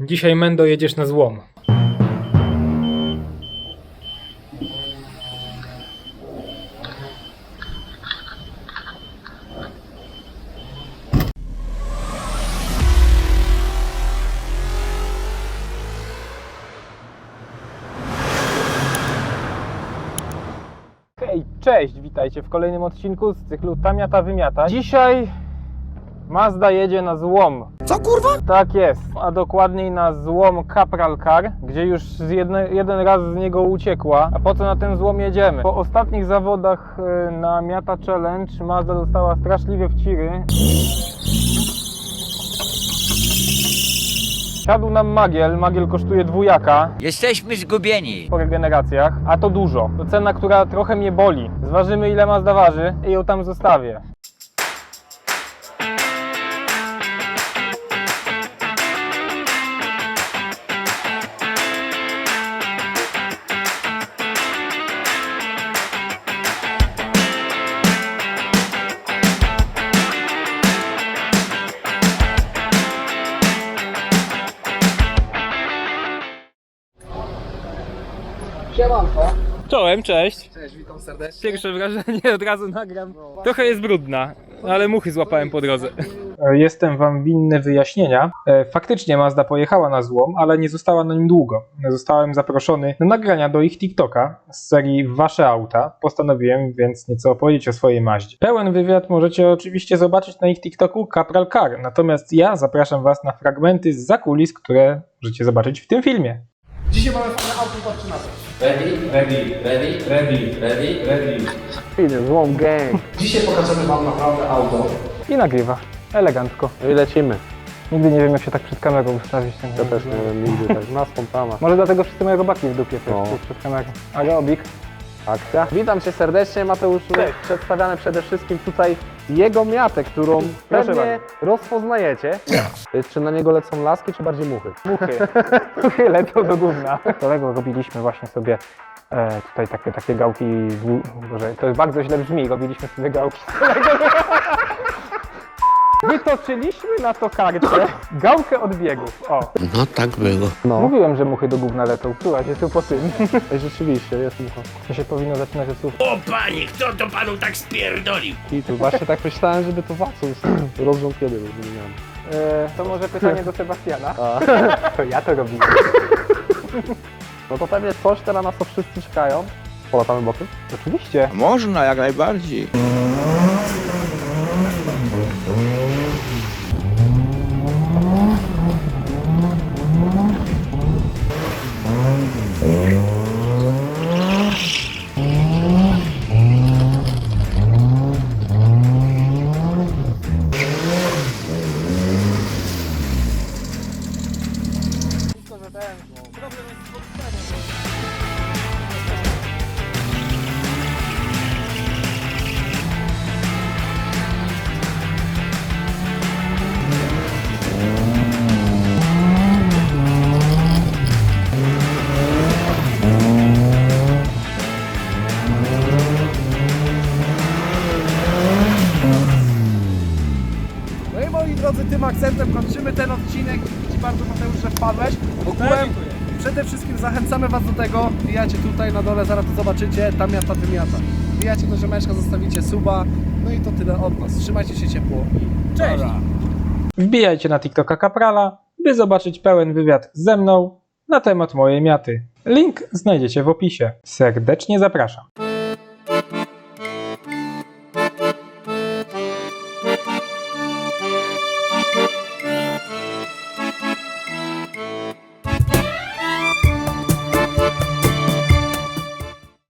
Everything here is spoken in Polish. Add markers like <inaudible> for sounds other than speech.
Dzisiaj Mendo jedziesz na złom. Hej, cześć, witajcie w kolejnym odcinku z cyklu Tamiata Wymiata. Dzisiaj Mazda jedzie na złom. Co kurwa? Tak jest, a dokładniej na złom Capral Car, gdzie już z jedne, jeden raz z niego uciekła. A po co na ten złom jedziemy? Po ostatnich zawodach y, na Miata Challenge Mazda dostała straszliwe wciry. Siadł nam Magiel, Magiel kosztuje dwójaka Jesteśmy zgubieni. po regeneracjach, a to dużo. To cena, która trochę mnie boli. Zważymy ile Mazda waży i ją tam zostawię. Siemanko. Czołem, cześć. Cześć, witam serdecznie. Pierwsze wrażenie <laughs> od razu nagram. Trochę jest brudna, ale muchy złapałem po drodze. Jestem wam winny wyjaśnienia. E, Faktycznie Mazda pojechała na złom, ale nie została na nim długo. Zostałem zaproszony do nagrania do ich TikToka z serii Wasze auta. Postanowiłem więc nieco opowiedzieć o swojej Maździe. Pełen wywiad możecie oczywiście zobaczyć na ich TikToku Capral Car. Natomiast ja zapraszam was na fragmenty z zakulis, które możecie zobaczyć w tym filmie. Dzisiaj mamy fajne auto, patrzcie na to. Ready, ready, ready, ready, ready, ready. Idę, złom gang. Dzisiaj pokażemy wam naprawdę auto. I nagrywa. Elegancko. No i lecimy. Nigdy nie wiem jak się tak przed kamerą ustawić. Ten Ja też nie wiem nigdy tak. <laughs> Na spontana. Może dlatego wszyscy mają robaki w dupie No. przed kamerą. Aerobik. Akcja. Witam cię serdecznie, Mateuszu. Przedstawiamy przede wszystkim tutaj jego miatę, którą Proszę pewnie rozpoznajecie. Czy na niego lecą laski, czy bardziej muchy? Muchy. Muchy lecą do gówna. <laughs> Kolego robiliśmy właśnie sobie e, tutaj takie, takie gałki, z, Boże, to bardzo źle brzmi, robiliśmy sobie gałki z kolegą. Wytoczyliśmy na to kartę gałkę od biegów. O, No tak było. No. mówiłem, że muchy do gówna lecą. Czuła się tu po tym. Ej, Rzeczywiście, jest mucha. To się powinno zaczynać od słów. O panie, kto to panu tak spierdolił? I tu właśnie tak myślałem, żeby to Wacus <clears throat> rozrząd kiedy rozmieniamy. E, to może pytanie do Sebastiana. A. <laughs> To ja to robiłem. <laughs> No to pewnie coś teraz na co wszyscy czekają. Polatamy bokiem? Oczywiście. Można, jak najbardziej. No i moi drodzy, tym akcentem kończymy ten odcinek. Dzięki Ci bardzo Mateusz, że wpadłeś. Ogółem Przede wszystkim zachęcamy Was do tego, wbijacie tutaj na dole, zaraz to zobaczycie, tam miasta wymiata. Wbijacie do rzemeczka, zostawicie suba, no i to tyle od nas. Trzymajcie się ciepło. Cześć! Wbijajcie na TikToka Kaprala, by zobaczyć pełen wywiad ze mną na temat mojej miaty. Link znajdziecie w opisie. Serdecznie zapraszam.